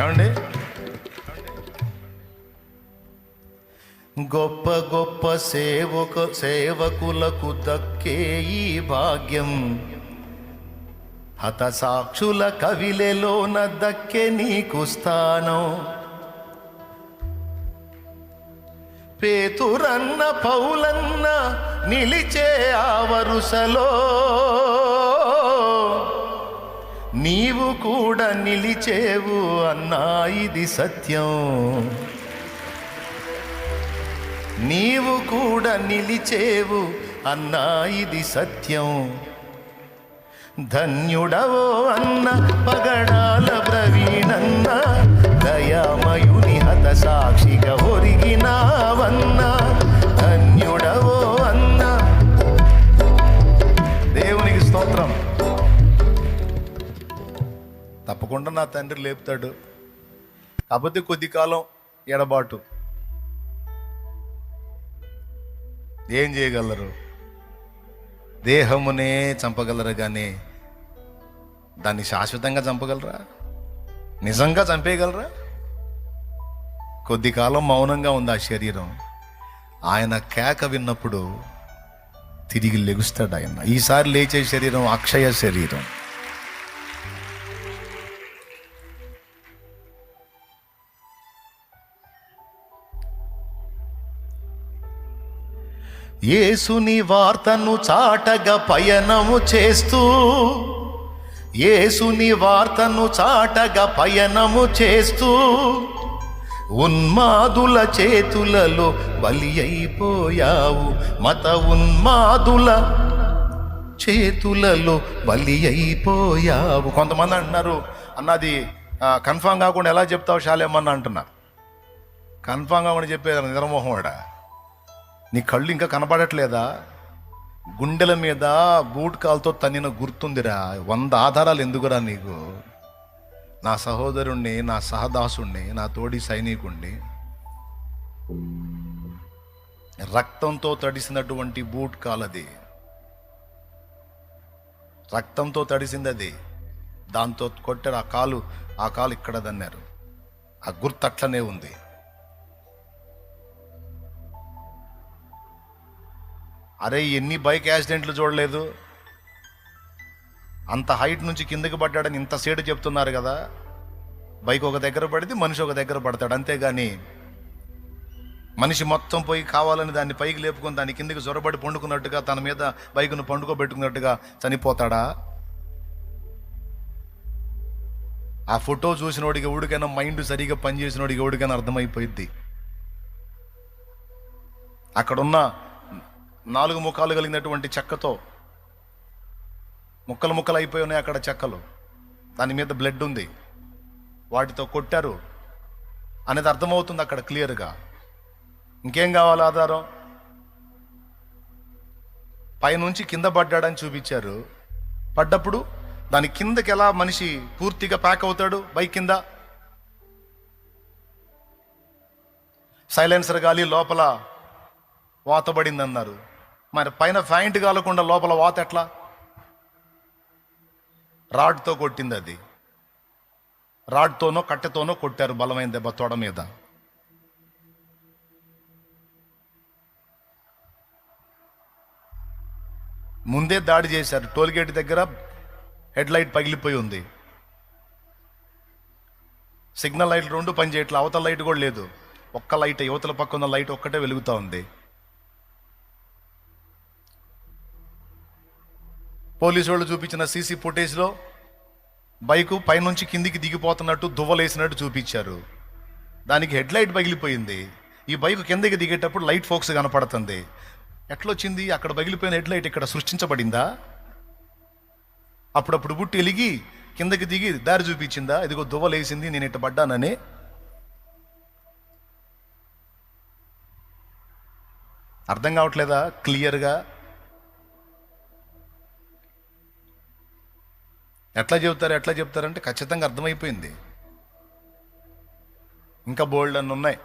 ఏమండి? గొప్ప గొప్ప సేవక సేవకులకు దక్కే ఈ భాగ్యం. హతసాక్షుల కవిలెలోన దక్కే నీకు స్థానం. పేతురన్న పౌలన్న నిలిచే ఆ వరుసలో నీవు కూడా నిలిచేవు అన్నా ఇది సత్యం. నీవు కూడా నిలిచేవు అన్నా ఇది సత్యం. ధన్యుడవో అన్న పగడాల ప్రవీణన్నా తప్పకుండా నా తండ్రి లేపుతాడు. కాకపోతే కొద్ది కాలం ఎడబాటు. ఏం చేయగలరు? దేహమునే చంపగలరు కానీ దాన్ని శాశ్వతంగా చంపగలరా? నిజంగా చంపేయగలరా? కొద్ది కాలం మౌనంగా ఉంది ఆ శరీరం. ఆయన కేక విన్నప్పుడు తిరిగి లెగుస్తాడు ఆయన. ఈసారి లేచే శరీరం అక్షయ శరీరం. యేసుని వార్తను చాటగా పయనము చేస్తూ యేసుని వార్తను చాటగా పయనము చేస్తూ ఉన్మాదుల చేతులలో బలి అయిపోయావు. మత ఉన్మాదుల చేతులలో బలి అయిపోయావు. కొంతమంది అంటున్నారు అన్నది కన్ఫామ్ కాకుండా ఎలా చెప్తావు? షాలేమన్నా అంటున్నారు. కన్ఫామ్ కాకుండా చెప్పేది నిద్రమోహం నీ కళ్ళు ఇంకా కనపడట్లేదా గుండెల మీద బూట్ కాల్తో తన్నిన గుర్తుందిరా. వంద ఆధారాలు ఎందుకురా నీకు? నా సహోదరుణ్ణి నా సహదాసుణ్ణి నా తోడి సైనికుణ్ణి రక్తంతో తడిసినటువంటి బూట్ కాలది. రక్తంతో తడిసింది అది దాంతో కొట్టారు ఆ కాలు ఆ కాలు ఇక్కడ దన్నారు ఆ గుర్తు అట్లనే ఉంది. అరే ఎన్ని బైక్ యాక్సిడెంట్లు చూడలేదు. అంత హైట్ నుంచి కిందకి పడ్డాడని ఇంత సేడు చెప్తున్నారు కదా. బైక్ ఒక దగ్గర పడితే మనిషి ఒక దగ్గర పడతాడు అంతేగాని మనిషి మొత్తం పోయి కావాలని దాన్ని పైకి లేపుకొని దాని కిందకి జొరబడి పండుకున్నట్టుగా తన మీద బైక్ను పండుకోబెట్టుకున్నట్టుగా చనిపోతాడా? ఆ ఫోటో చూసినోడికి ఎవడికైనా మైండ్ సరిగా పనిచేసినోడికి ఎవడికైనా అర్థమైపోయింది అక్కడున్న నాలుగు ముఖాలు కలిగినటువంటి చెక్కతో ముక్కలు ముక్కలు అయిపోయి ఉన్నాయి అక్కడ చెక్కలు. దాని మీద బ్లడ్ ఉంది. వాటితో కొట్టారు. అనేది అర్థమవుతుంది అక్కడ క్లియర్గా. ఇంకేం కావాలి ఆధారం? పైనుంచి కింద పడ్డాడని చూపించారు. పడ్డప్పుడు దాని కిందకి ఎలా మనిషి పూర్తిగా ప్యాక్ అవుతాడు? బైక్ కింద. సైలెన్సర్ గాలి లోపల వాతబడింది అన్నారు మరి పైన ఫ్యాంట్ కాలకుండా లోపల వాత ఎట్లా? రాడ్తో కొట్టింది అది. రాడ్తోనో కట్టెతోనో కొట్టారు బలమైన దెబ్బ తొడ మీద. ముందే దాడి చేశారు. టోల్గేట్ దగ్గర హెడ్లైట్ పగిలిపోయి ఉంది. సిగ్నల్ లైట్లు రెండు పనిచేయట్లే అవతల లైట్ కూడా లేదు. ఒక్క లైట్ యువతల పక్క ఉన్న లైట్ ఒక్కటే వెలుగుతూ ఉంది. పోలీసు వాళ్ళు చూపించిన సీసీ ఫుటేజ్లో బైకు పైనుంచి కిందికి దిగిపోతున్నట్టు దువ్వలేసినట్టు చూపించారు. దానికి హెడ్ లైట్ పగిలిపోయింది. ఈ బైక్ కిందకి దిగేటప్పుడు లైట్ ఫోక్స్ కనపడుతుంది. ఎట్లొచ్చింది? అక్కడ పగిలిపోయిన హెడ్ లైట్ ఇక్కడ సృష్టించబడిందా? అప్పుడప్పుడు బుట్టి ఎలిగి కిందకి దిగి దారి చూపించిందా? ఇదిగో దువ్వలేసింది నేను ఇట్ట పడ్డానని. అర్థం కావట్లేదా? క్లియర్గా? ఎట్లా చెబుతారు ఎట్లా చెప్తారంటే ఖచ్చితంగా అర్థమైపోయింది. ఇంకా బోల్డ్ అన్ని ఉన్నాయి